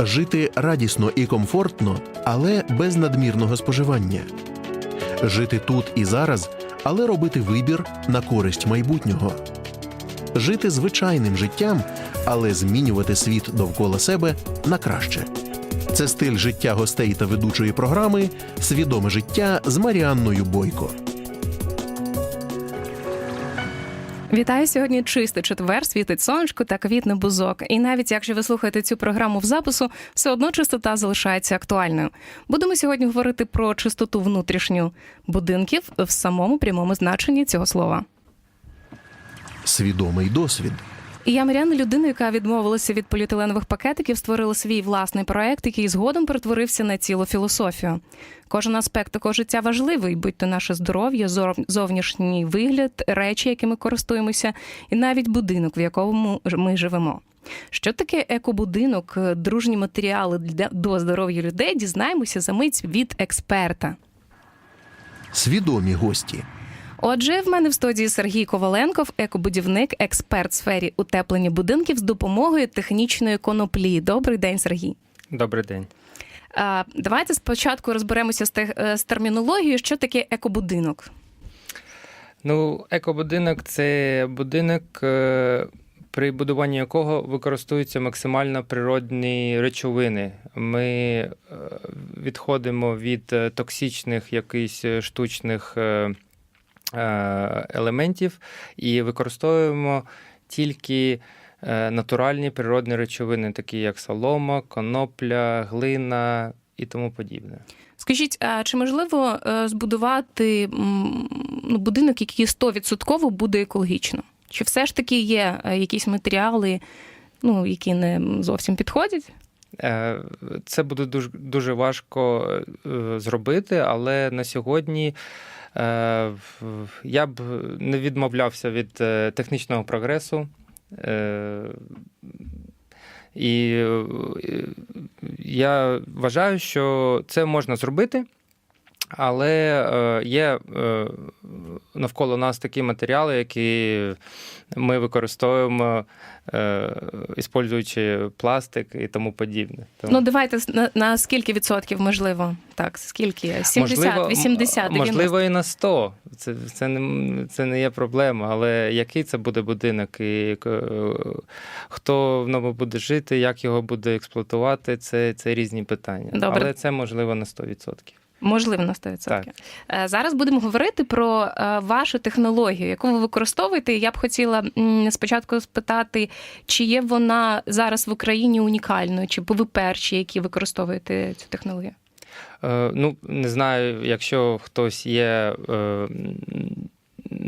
жити радісно і комфортно, але без надмірного споживання, жити тут і зараз, але робити вибір на користь майбутнього, жити звичайним життям, але змінювати світ довкола себе на краще. Це стиль життя гостей та ведучої програми Свідоме життя з Маріанною Бойко. Вітаю сьогодні чистий четвер, світить сонечко та квітне бузок. І навіть якщо ви слухаєте цю програму в запису, все одно чистота залишається актуальною. Будемо сьогодні говорити про чистоту внутрішню будинків в самому прямому значенні цього слова. Свідомий досвід. І я Маріана, людина, яка відмовилася від поліетиленових пакетиків, створила свій власний проект, який згодом перетворився на цілу філософію. Кожен аспект такого життя важливий, будь то наше здоров'я, зовнішній вигляд, речі, якими користуємося, і навіть будинок, в якому ми живемо. Що таке екобудинок, е, дружні матеріали до здоров'я людей, дізнаємося за мить від експерта. Свідомі гості. Отже, в мене в студії Сергій Коваленков, екобудівник, експерт в сфері утеплення будинків з допомогою технічної коноплі. Добрий день, Сергій. Добрий день. Давайте спочатку розберемося з, тех- е, з термінологією, що таке екобудинок. Ну, екобудинок це будинок, е, при будуванні якого використовуються максимально природні речовини. Ми е, відходимо від токсичних якихось штучних елементів і використовуємо тільки е, натуральні природні речовини, такі як солома, конопля, глина і тому подібне. Скажіть, а чи можливо е, збудувати ну, будинок, який 100% буде екологічно? Чи все ж таки є е, якісь матеріали, ну, які не зовсім підходять? Е, Це буде дуже, дуже важко е, зробити, але на сьогодні е, я б не відмовлявся від е, технічного прогресу. Е, І е, я вважаю, що це можна зробити. Але е, є е, навколо нас такі матеріали, які ми використовуємо, е, іспользуючи пластик і тому подібне. Тому, Ну, давайте на, на скільки відсотків можливо? Так, скільки? 70, 80, 90? можливо, і на 100. Це, це, не, це не є проблема. Але який це буде будинок, і хто в ньому буде жити, як його буде експлуатувати, це, це різні питання. Добре. Але це можливо на 100%. Можливо, на 100%. Так. Е, Зараз будемо говорити про е, вашу технологію, яку ви використовуєте. Я б хотіла спочатку спитати, чи є вона зараз в Україні унікальною, чи ви перші, які використовуєте цю технологію? Е, ну, не знаю, якщо хтось є.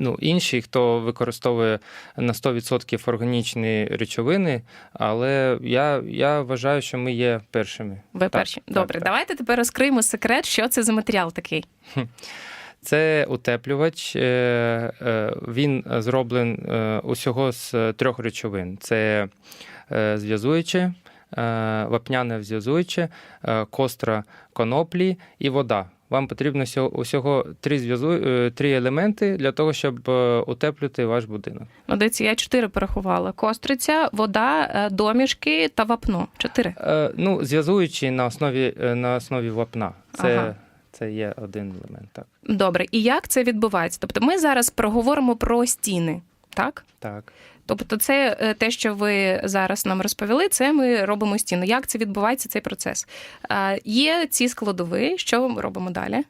Ну, інший, хто використовує на 100% органічні речовини, але я, я вважаю, що ми є першими. Ви Так, перші. так, Добре, так. давайте тепер розкриємо секрет, що це за матеріал такий. Це утеплювач. е, е, Він зроблен е, усього з трьох речовин: це зв'язуюче, вапняне зв'язуюче, костра коноплі і вода. Вам потрібно усього три зв'язу, е, три елементи для того, щоб е, утеплювати ваш будинок. Ну, дивіться, я чотири порахувала: костриця, вода, е, домішки та вапно. Чотири. Ну, зв'язуючий на основі, на основі вапна. Це, Ага. це є один елемент. Так. Добре, і як це відбувається? Тобто, ми зараз проговоримо про стіни, так? так. Тобто, це е, те, що ви зараз нам розповіли, це ми робимо стіну. Як це відбувається цей процес? Є ці складові, що ми робимо далі?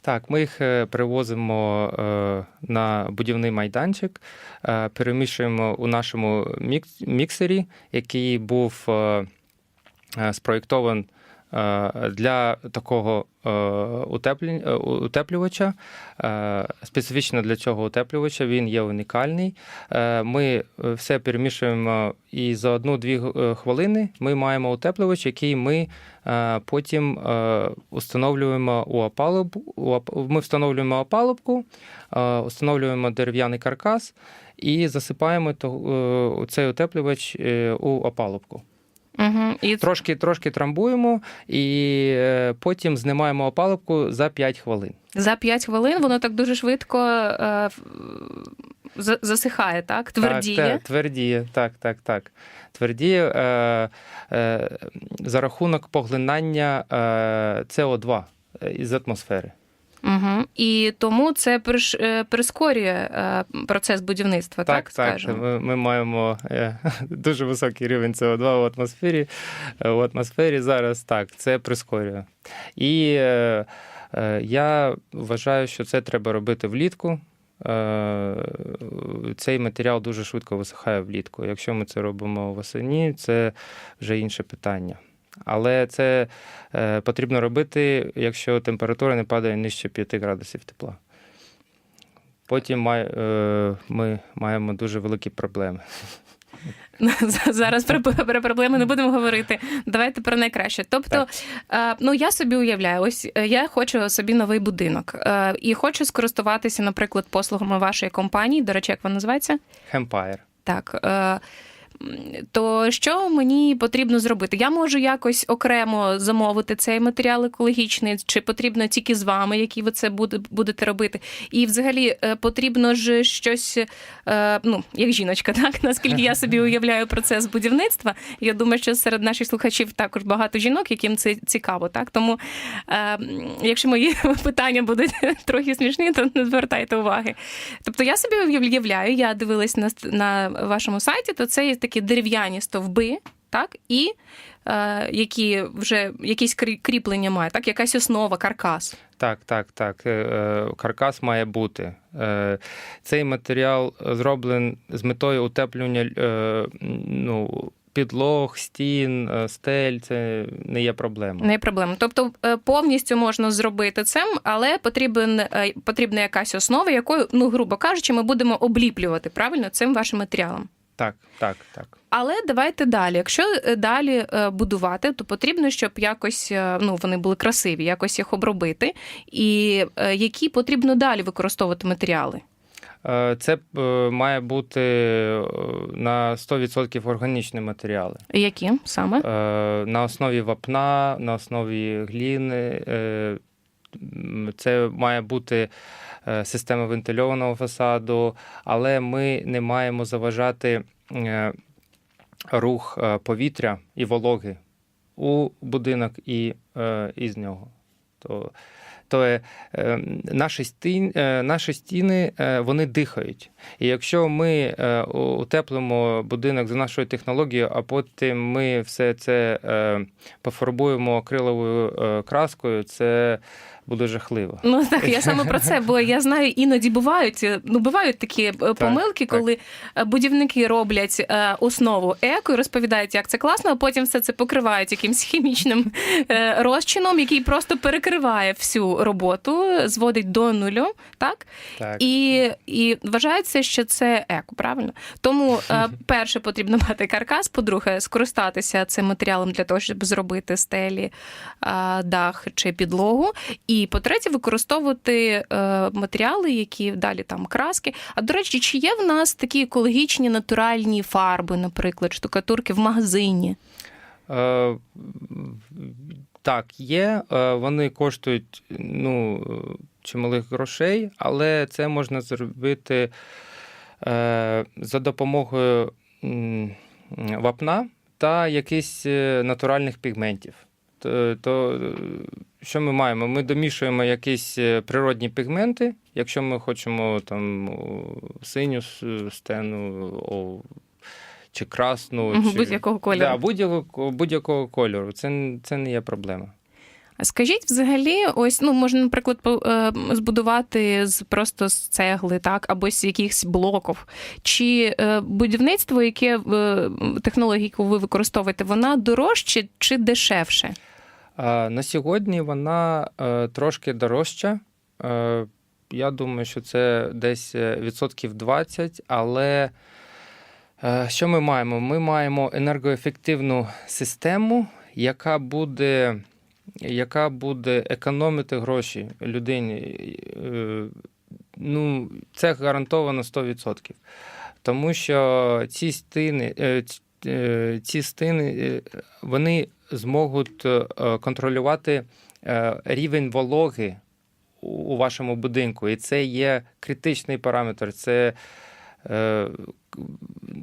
Так, ми їх е, привозимо е, на будівний майданчик, перемішуємо у нашому міксері, який був спроєктований для такого е, е, утеплювача. Е, Специфічно для цього утеплювача він є унікальний. Е, Ми е, все перемішуємо і за одну-дві е, хвилини ми маємо утеплювач, який ми е, потім е, установлюємо у опалубку. Ми встановлюємо опалубку, е, встановлюємо дерев'яний каркас і засипаємо е, цей утеплювач е, у опалубку. Угу. І Трошки, трошки трамбуємо і е, потім знімаємо опалубку за 5 хвилин. за 5 хвилин воно так дуже швидко е, засихає, так? Твердіє. Так, так, твердіє, так, так, так. Твердіє е, е, за рахунок поглинання е, СО2 із атмосфери. Угу. І тому це е, прискорює е, процес будівництва, так, Так, так. скажемо? Ми, ми маємо е, дуже високий рівень СО2 в атмосфері. В атмосфері зараз так, це прискорює. І я вважаю, що це треба робити влітку. Цей матеріал дуже швидко висихає влітку. Якщо ми це робимо восені, це вже інше питання. Але це е, потрібно робити, якщо температура не падає нижче 5 градусів тепла. Потім е, ми маємо дуже великі проблеми. Зараз про, про проблеми не будемо говорити. Давайте про найкраще. Тобто, е, ну я собі уявляю, ось я хочу собі новий будинок і хочу скористуватися, наприклад, послугами вашої компанії. До речі, як вона називається? Хемпайр. Так. То що мені потрібно зробити? Я можу якось окремо замовити цей матеріал екологічний, чи потрібно тільки з вами, які ви це будете робити? І взагалі е, потрібно ж щось, е, ну, як жіночка, так? Наскільки я собі уявляю процес будівництва, я думаю, що серед наших слухачів також багато жінок, яким це цікаво. Так? Тому, е, якщо мої питання будуть трохи смішні, то не звертайте уваги. Тобто я собі уявляю, я дивилась на, на вашому сайті, то це є такі дерев'яні стовби, так, і е, які вже якісь кріплення мають, так, якась основа, каркас. Так, так, так. Е, е, Каркас має бути. Е, Цей матеріал зроблений з метою утеплювання ну, підлог, стін, стель. Це не є проблема. Не є проблема. Тобто повністю можна зробити це, але потрібен, потрібна якась основа, якою, ну, грубо кажучи, ми будемо обліплювати правильно цим вашим матеріалом. Так, так, так. Але давайте далі. Якщо е, далі е, будувати, то потрібно, щоб якось е, ну вони були красиві, якось їх обробити. І які потрібно далі використовувати матеріали? Це має бути на 100% органічні матеріали. Які саме? На основі вапна, на основі гліни. Це має бути система вентильованого фасаду, але ми не маємо заважати е, рух е, повітря і вологи у будинок і е, із нього. То, то е, е, наші, стін, е, наші стіни е, вони дихають. І якщо ми е, утеплимо будинок за нашою технологією, а потім ми все це е, пофарбуємо акриловою е, краскою, це буде жахливо. Ну так, я саме про це, бо я знаю, іноді бувають е, ну бувають такі е, помилки, так. коли е, будівники роблять основу еко і розповідають, як це класно, а потім все це покривають якимсь хімічним розчином, який просто перекриває всю роботу, зводить до нулю, так? Так. І, і вважається, що це еко, правильно? Тому перше потрібно мати каркас, по-друге, скористатися цим матеріалом для того, щоб зробити стелі, дах чи підлогу. І по-третє, використовувати е, матеріали, які далі там краски. А до речі, чи є в нас такі екологічні натуральні фарби, наприклад, штукатурки в магазині? Е, так, є. Е, Вони коштують ну, чималих грошей, але це можна зробити е, за допомогою вапна та якихось е, натуральних пігментів. То, то е, що ми маємо? Ми домішуємо якісь е, природні пігменти, якщо ми хочемо там синю стену о, чи красну, чи... будь-якого кольору. Да, будь-якого, будь-якого кольору. Це, це не є проблема. Скажіть, взагалі, ось ну можна, наприклад, е, збудувати з просто з цегли, так або з якихось блоків. Чи е, будівництво, яке е, технологія, яку ви використовуєте, вона дорожче чи дешевше? На сьогодні вона трошки дорожча. Я думаю, що це десь відсотків 20, але що ми маємо? Ми маємо енергоефективну систему, яка буде, яка буде економити гроші людині. Е, ну, це гарантовано 100%. Тому що ці стіни, е, е, ці стіни вони зможуть контролювати рівень вологи у- вашому будинку. І це є критичний параметр. Це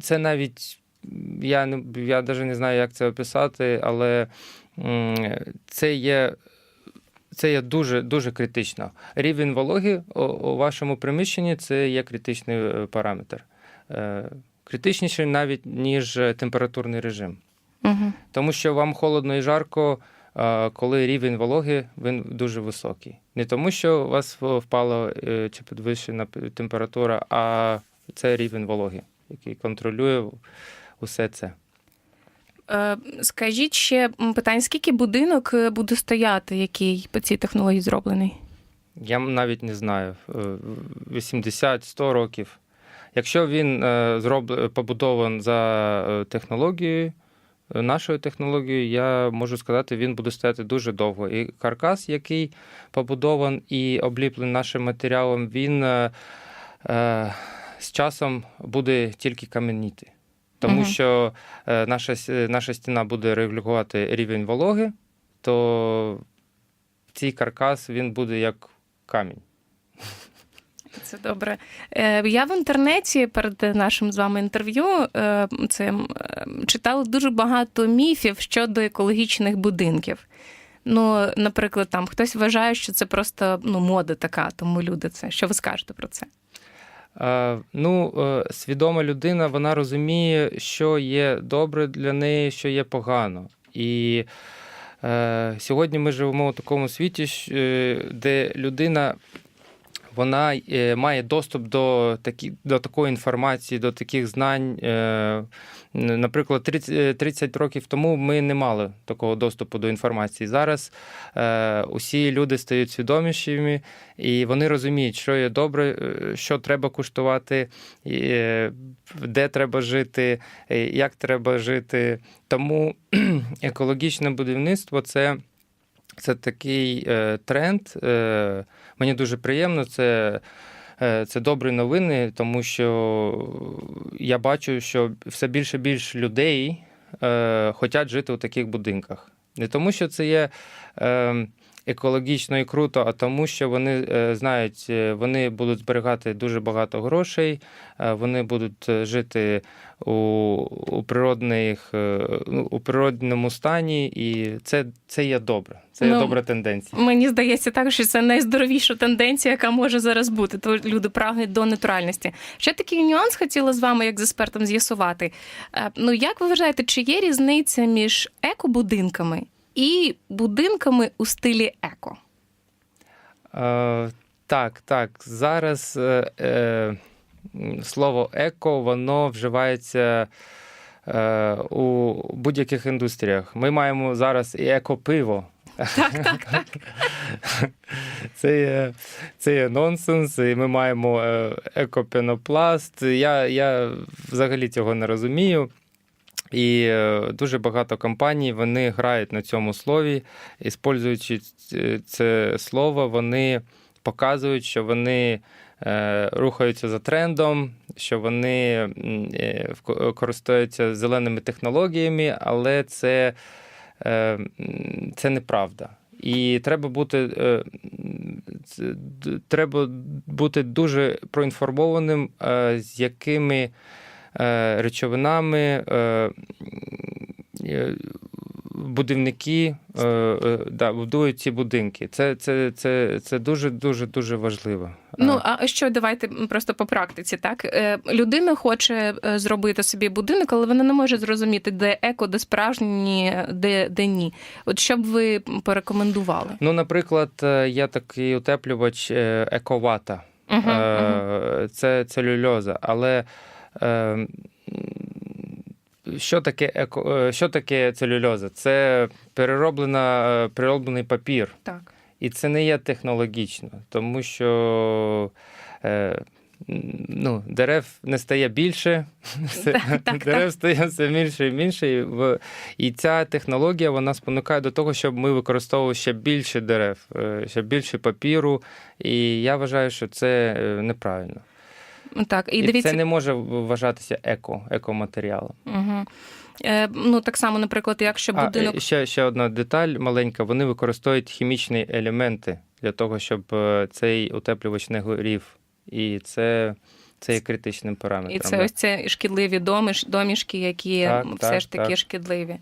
Це навіть я я навіть не знаю, як це описати, але це є. Це є дуже дуже критично. Рівень вологи у, вашому приміщенні це є критичний е, параметр. Е, Критичніший навіть ніж температурний режим. Угу. Тому що вам холодно і жарко, е, коли рівень вологи він дуже високий. Не тому, що у вас впала е, чи підвищена температура, а це рівень вологи, який контролює усе це. Е, скажіть ще питання, скільки будинок е, буде стояти, який по цій технології зроблений? Я навіть не знаю, е, 80-100 років. Якщо він е, зроб... побудований за е, технологією, е, нашою технологією, я можу сказати, він буде стояти дуже довго. І каркас, який побудований і обліплений нашим матеріалом, він е, е, з часом буде тільки кам'яніти. Тому Мгм. що е, наша, наша стіна буде регулювати рівень вологи, то цей каркас він буде як камінь. Це добре. Е, Я в інтернеті перед нашим з вами інтерв'ю е, цим читала дуже багато міфів щодо екологічних будинків. Ну, наприклад, там хтось вважає, що це просто ну, мода така, тому люди це. Що ви скажете про це? Е, Ну, е, свідома людина, вона розуміє, що є добре для неї, що є погано. І е, сьогодні ми живемо у такому світі, де людина. Вона е, має доступ до, такі, до такої інформації, до таких знань. Е, Наприклад, 30, е, 30 років тому ми не мали такого доступу до інформації. Зараз е, усі люди стають свідомішими, і вони розуміють, що є добре, е, що треба куштувати, е, де треба жити, е, як треба жити. Тому екологічне будівництво це, це такий е, тренд. Е, мені дуже приємно. Це, е, це добрі новини, тому що я бачу, що все більше і більше людей е, хочуть жити у таких будинках. Не тому, що це є. Екологічно і круто, а тому, що вони е, знають, е, вони будуть зберігати дуже багато грошей, е, вони будуть жити у, у, природних, ну, у природному стані, і це, це є добре. Це є Ну, добра тенденція. Мені здається так, що це найздоровіша тенденція, яка може зараз бути. То люди прагнуть до натуральності. Ще такий нюанс хотіла з вами, як з експертом, з'ясувати. Ну як ви вважаєте, чи є різниця між екобудинками і будинками у стилі еко? Е, так, так. Зараз е, е, слово еко воно вживається е, у будь-яких індустріях. Ми маємо зараз і екопиво. Так, так, так. Це є, це є нонсенс, і ми маємо е, екопенопласт. Я, я взагалі цього не розумію. І е, дуже багато компаній вони грають на цьому слові, іспользуючи ц- це слово, вони показують, що вони е, рухаються за трендом, що вони е, користуються зеленими технологіями, але це, е, це неправда. І треба бути, е, треба бути дуже проінформованим, е, з якими е, речовинами е, е, будівники е, е, да, будують ці будинки. Це, це, це, це дуже дуже дуже важливо. Ну Е, а що давайте просто по практиці, так Е, людина хоче е, зробити собі будинок, але вона не може зрозуміти, де еко, де справжні, де, де ні. От що б ви порекомендували? Ну, наприклад, е, є такий утеплювач е, ековата. Угу, угу. Е, Це целюльоза. Але е, що таке, еко, е, що таке целюльоза? Це перероблена, е, перероблений папір. Так. І це не є технологічно, тому що е, ну, дерев не стає більше, Так, так, стає все більше і більше. І, ця технологія вона спонукає до того, щоб ми використовували ще більше дерев, е, ще більше папіру. І я вважаю, що це неправильно. Так, і, І, дивіться, це не може вважатися еко, екоматеріалом. угу. е, ну так само, наприклад, якщо будинок А, е, ще, ще одна деталь маленька: вони використовують хімічні елементи для того, щоб е, цей утеплювач не горів. І це, Це є критичним параметром. І це да. ось це шкідливі доміш, домішки, які Так, м, так, все ж таки так. шкідливі.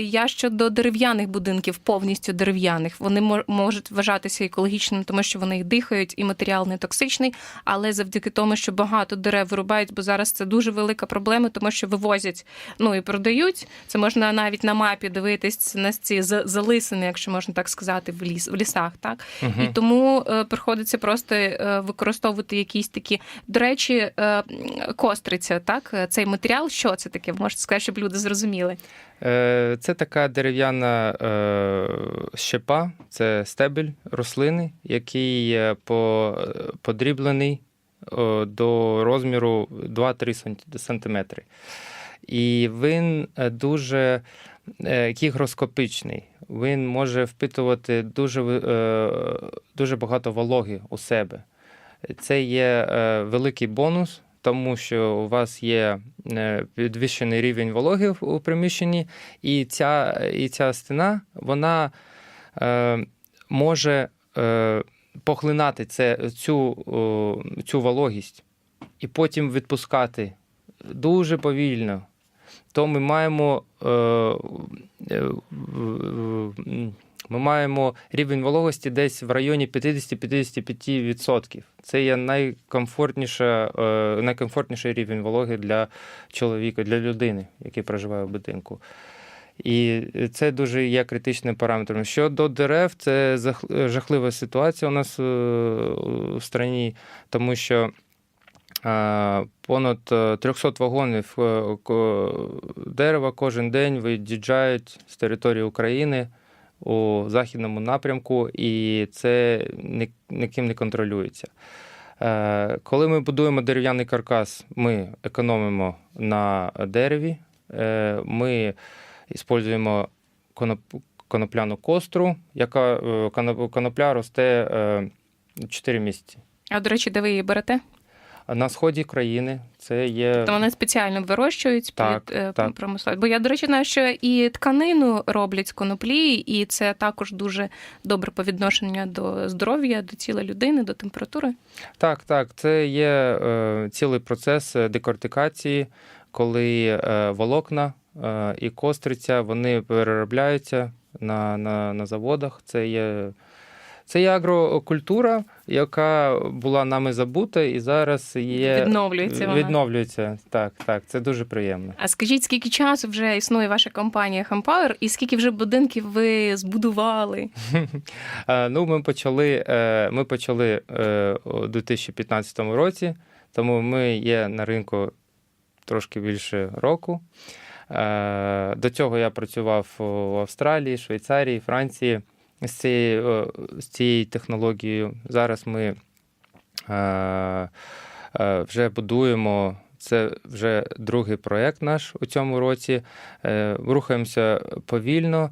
Я щодо дерев'яних будинків, повністю дерев'яних, вони мо- можуть вважатися екологічними, тому що вони їх дихають, і матеріал не токсичний. Але завдяки тому, що багато дерев вирубають, бо зараз це дуже велика проблема, тому що вивозять ну і продають. Це можна навіть на мапі дивитись на ці залисини, якщо можна так сказати, в ліс в лісах. Так Мгм. і тому е, приходиться просто е, використовувати якісь такі. До речі, е, костриця, так Е, цей матеріал, що це таке? Можете сказати, щоб люди зрозуміли. Е, Це така дерев'яна щепа, це стебель рослини, який подріблений до розміру 2-3 сантиметри. І він дуже гігроскопичний. Він може впитувати дуже, дуже багато вологи у себе. Це є е, великий бонус, тому що у вас є е, підвищений рівень вологи у приміщенні, і ця, і ця стіна вона е, може е, поглинати це, цю, цю вологість і потім відпускати дуже повільно. То ми маємо, е, е, в- ми маємо рівень вологості десь в районі 50-55%. Це є найкомфортніша, е, найкомфортніший рівень вологи для чоловіка, для людини, який проживає в будинку. І це дуже є критичним параметром. Щодо дерев, це жахлива ситуація у нас е, в країні, тому що е, понад е, 300 вагонів е, дерева кожен день виїжджають з території України у західному напрямку, і це ніким не контролюється. Е, Коли ми будуємо дерев'яний каркас, ми економимо на дереві, Е, ми використовуємо конопляну костру, яка е, конопля росте 4 місяці. А до речі, де ви її берете? На сході країни це є. То вони спеціально вирощують Так, під е, так. промисловість. Бо я, до речі, знаю, що і тканину роблять з коноплі, і це також дуже добре по відношенню до здоров'я, до тіла людини, до температури. Так, так, це є е, цілий процес е, декортикації, коли е, волокна е, і костриця вони переробляються на, на, на заводах. Це є, це є агрокультура, яка була нами забута, і зараз є Відновлюється вона. відновлюється. Так, так, це дуже приємно. А скажіть, скільки часу вже існує ваша компанія Hampower і скільки вже будинків ви збудували? Ну, ми почали, е, ми почали е, у 2015 році, тому ми є на ринку трошки більше року. Е, До цього я працював в Австралії, Швейцарії, Франції з цією, е, з цією технологією. Зараз ми е, е, вже будуємо. Це вже другий проєкт наш у цьому році. Рухаємося повільно,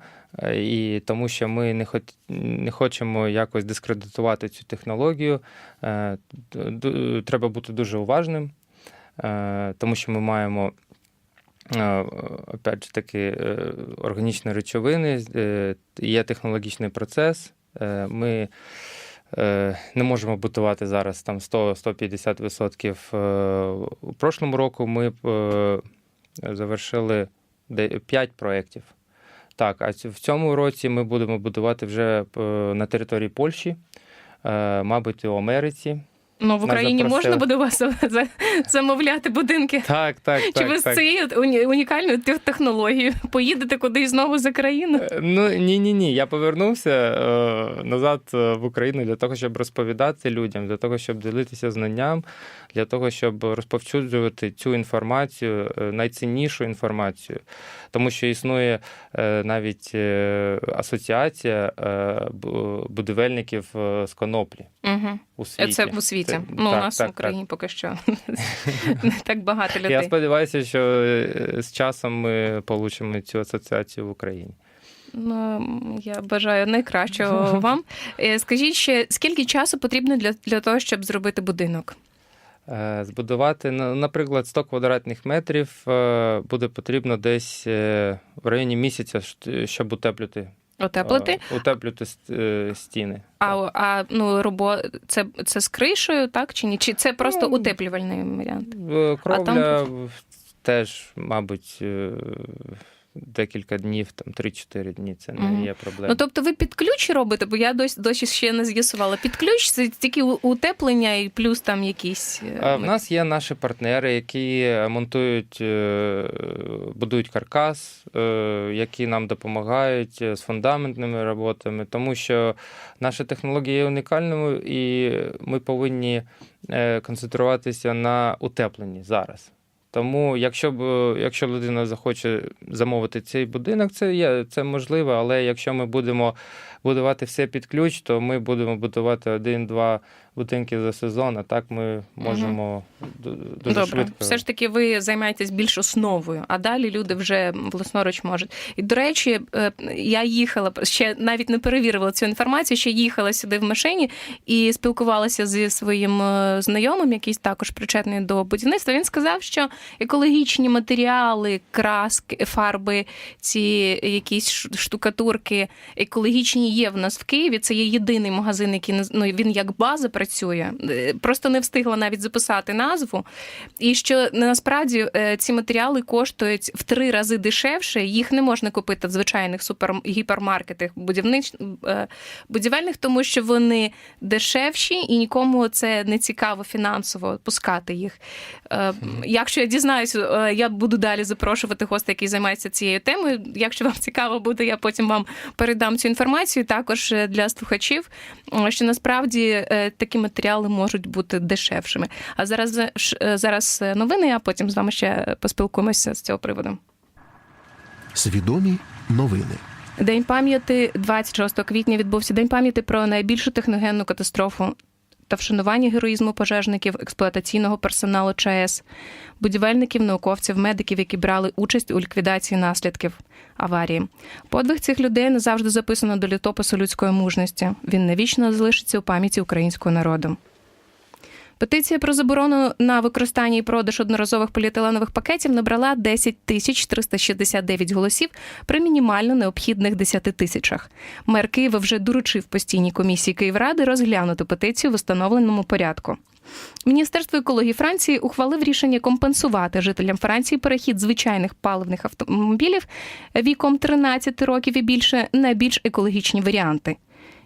і тому що ми не, хот... не хочемо якось дискредитувати цю технологію. Треба бути дуже уважним, тому що ми маємо. Е, Опять же таки, е, органічні речовини, е, є технологічний процес. Ми не можемо будувати зараз там 100-150%. Е, У прошлому року ми завершили 5 проєктів. Так, а в цьому році ми будемо будувати вже на території Польщі, мабуть, у Америці. Ну в Україні можна буде вас замовляти будинки? Так, так, Чи так. ви з так. цією унікальною технологією поїдете кудись знову за країну? Е, Ну ні, ні, ні. Я повернувся е, назад е, в Україну для того, щоб розповідати людям, для того, щоб ділитися знанням, для того, щоб розповсюджувати цю інформацію, е, найціннішу інформацію. Тому що існує е, навіть асоціація е, будівельників з коноплі Угу. У світі. Це в світі. Це- ну, у нас так, в Україні поки що не так багато так. Я сподіваюся, що е, з часом ми получимо цю асоціацію в Україні. Ну, я бажаю найкращого вам. Е, Скажіть ще, скільки часу потрібно для, для того, щоб зробити будинок? Е, Збудувати, на- наприклад, 100 квадратних метрів е, буде потрібно десь е, в районі місяця, щоб утеплювати Утеплити. е, утеплювати е, стіни. А, а ну робо це, це з кришею, так чи ні? Чи це просто Ну, утеплювальний варіант? Кровля а там- теж, мабуть, е, декілька днів, там 3-4 дні. Це не Мгм. є проблема. Ну тобто ви під ключ робите, бо я досі досі ще не з'ясувала. Під ключ це тільки утеплення і плюс там якісь. е, А В нас є наші партнери, які монтують, е, будують каркас, е, які нам допомагають з фундаментними роботами, тому що наша технологія є унікальною, і ми повинні е, концентруватися на утепленні зараз. Тому, якщо б якщо людина захоче замовити цей будинок, це є це можливо, але якщо ми будемо будувати все під ключ, то ми будемо будувати один-два будинки за сезон, а так ми можемо ду- дуже Добре, швидко. все ж таки ви займаєтесь більш основою, а далі люди вже власноруч можуть. І до речі, е, я їхала ще навіть не перевірила цю інформацію, ще їхала сюди в машині і спілкувалася зі своїм е, знайомим, який також причетний до будівництва. Він сказав, що екологічні матеріали, краски, фарби, ці якісь штукатурки екологічні є в нас в Києві. Це є єдиний магазин, який ну, він як база працює. Е, Просто не встигла навіть записати назву. І що насправді е, ці матеріали коштують в три рази дешевше. Їх не можна купити в звичайних супер гіпермаркетах будівнич... е, будівельних, тому що вони дешевші і нікому це не цікаво фінансово пускати їх. Якщо я дізнаюся, я буду далі запрошувати гостя, який займається цією темою. Якщо вам цікаво буде, я потім вам передам цю інформацію. Також для слухачів, що насправді е, такі матеріали можуть бути дешевшими. А зараз е, е, зараз е, новини, а потім з вами ще поспілкуємося з цього приводу. Свідомі новини. День пам'яті 26 квітня відбувся День пам'яті про найбільшу техногенну катастрофу та вшанування героїзму пожежників, експлуатаційного персоналу ЧАЕС, будівельників, науковців, медиків, які брали участь у ліквідації наслідків аварії. Подвиг цих людей назавжди записано до літопису людської мужності. Він навічно залишиться у пам'яті українського народу. Петиція про заборону на використання і продаж одноразових поліетиленових пакетів набрала 10 тисяч 369 голосів при мінімально необхідних 10 тисячах. Мер Києва вже доручив постійній комісії Київради розглянути петицію в установленому порядку. Міністерство екології Франції ухвалив рішення компенсувати жителям Франції перехід звичайних паливних автомобілів віком 13 років і більше на більш екологічні варіанти.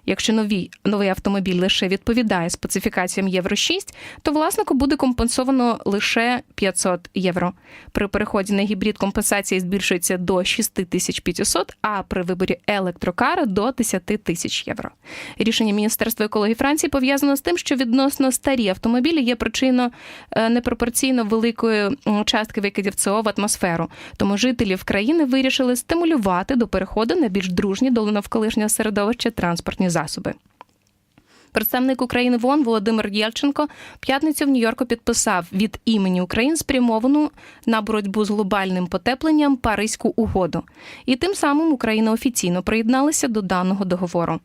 Якщо новий, новий автомобіль лише відповідає специфікаціям Євро 6, то власнику буде компенсовано лише 500 євро. При переході на гібрид компенсація збільшується до 6500, а при виборі електрокара до 10 тисяч євро. Рішення Міністерства екології Франції пов'язано з тим, що відносно старі автомобілі є причиною е, непропорційно великої частки викидів СО в атмосферу. Тому жителів країни вирішили стимулювати до переходу на більш дружні до навколишнього середовища транспортні засоби. Представник України в ООН Володимир Єльченко п'ятницю в Нью-Йорку підписав від імені України спрямовану на боротьбу з глобальним потепленням Паризьку угоду. І тим самим Україна офіційно приєдналася до даного договору.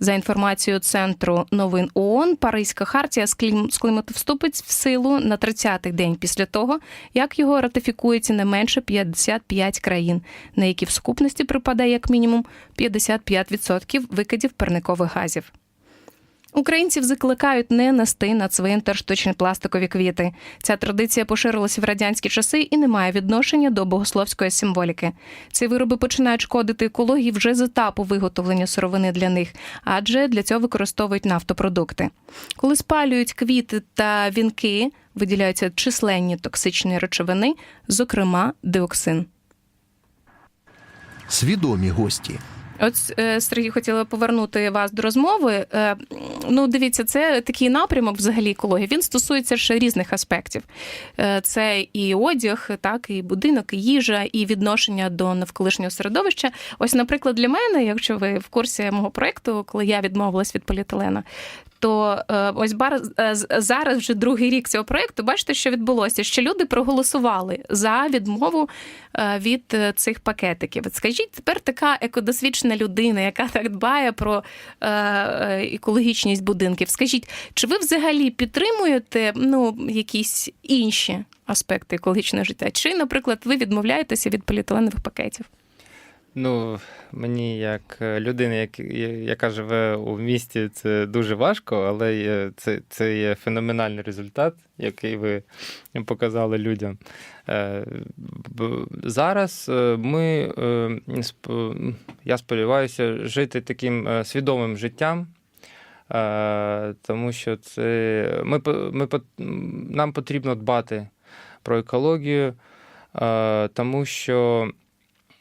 За інформацією Центру новин ООН, Паризька хартія з клім- з клімату вступить в силу на 30-й день після того, як його ратифікується не менше 55 країн, на які в сукупності припадає як мінімум 55% викидів парникових газів. Українців закликають не нести на цвинтар штучні пластикові квіти. Ця традиція поширилася в радянські часи і не має відношення до богословської символіки. Ці вироби починають шкодити екології вже з етапу виготовлення сировини для них, адже для цього використовують нафтопродукти. Коли спалюють квіти та вінки, виділяються численні токсичні речовини, зокрема диоксин. Свідомі гості. От е, Сергій хотіла повернути вас до розмови. Ну, дивіться, це такий напрямок взагалі екології. Він стосується ще різних аспектів. Е, Це і одяг, так, і будинок, і їжа, і відношення до навколишнього середовища. Ось, наприклад, для мене, якщо ви в курсі мого проєкту, коли я відмовилась від поліетилена, то е, ось бар, е, зараз вже другий рік цього проєкту, бачите, що відбулося, що люди проголосували за відмову е, від цих пакетиків. Скажіть, тепер така екодосвідчена людина, яка так дбає про екологічність будинків. Скажіть, чи ви взагалі підтримуєте ну, якісь інші аспекти екологічного життя? Чи, наприклад, ви відмовляєтеся від поліетиленових пакетів? Ну, мені як е, людина, як, яка живе у місті, це дуже важко, але це, це є феноменальний результат, який ви показали людям. Е, Зараз е, ми, е, я сподіваюся, жити таким е, свідомим життям. Е, Тому що це ми, ми, нам потрібно дбати про екологію, е, тому що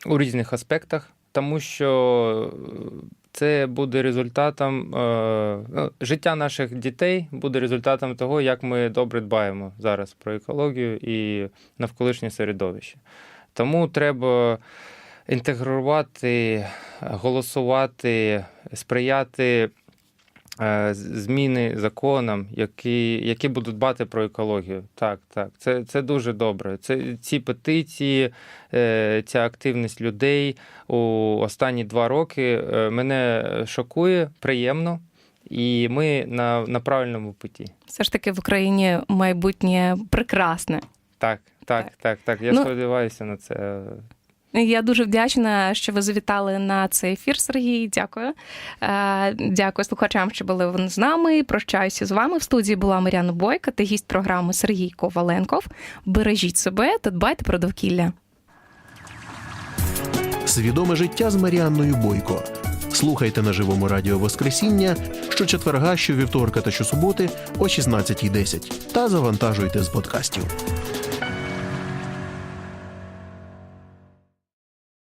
у різних аспектах, тому що е, це буде результатом е, ну, життя наших дітей буде результатом того, як ми добре дбаємо зараз про екологію і навколишнє середовище. Тому треба інтегрувати, голосувати, сприяти зміни законам, які, які будуть дбати про екологію. Так, так, це, це дуже добре. Це ці петиції, е, ця активність людей у останні два роки е, мене шокує, приємно, і ми на, на правильному путі. Все ж таки в Україні майбутнє прекрасне. Так, так, Так. так, так. Я Ну, сподіваюся на це. Я дуже вдячна, що ви завітали на цей ефір, Сергій. Дякую. Е, Дякую слухачам, що були з нами. Прощаюся з вами. В студії була Мар'яна Бойка та гість програми Сергій Коваленков. Бережіть себе та дбайте про довкілля. Свідоме життя з Маріанною Бойко. Слухайте на живому радіо Воскресіння щочетверга, щовівторка та щосуботи о 16.10 та завантажуйте з подкастів.